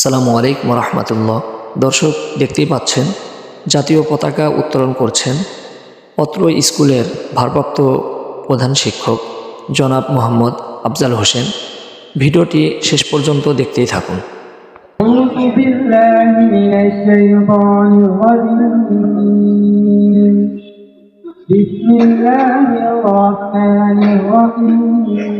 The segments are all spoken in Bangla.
আসসালামু আলাইকুম রহমতুল্লাহ দর্শক দেখতেই পাচ্ছেন জাতীয় পতাকা উত্তোলন করছেন অত্র স্কুলের ভারপ্রাপ্ত প্রধান শিক্ষক জনাব মোহাম্মদ আফজাল হোসেন ভিডিওটি শেষ পর্যন্ত দেখতেই থাকুন أعوذ بالله من الشيطان الرجيم بسم الله الرحمن الرحيم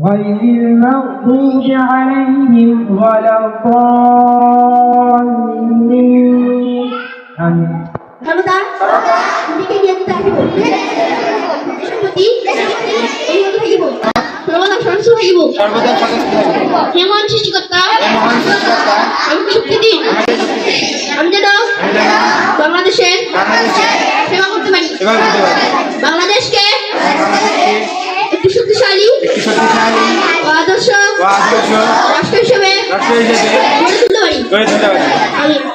غير المغضوب عليهم ولا الضالين آمين ক্ষমতা দিকে নিয়ে যেতে থাকিব সম্পত্তি এই মতো থাকিব সর্বদা সরস্ব থাকিব সর্বদা সদস্য থাকিব হে মহান সৃষ্টিকর্তা হে মহান সৃষ্টিকর্তা আমাকে শক্তি দিন আমি যেন আমি যেন বাংলাদেশের বাংলাদেশের সেবা করতে পারি সেবা রাষ্ট্র হিসেবে গড়ে তুলতে পারি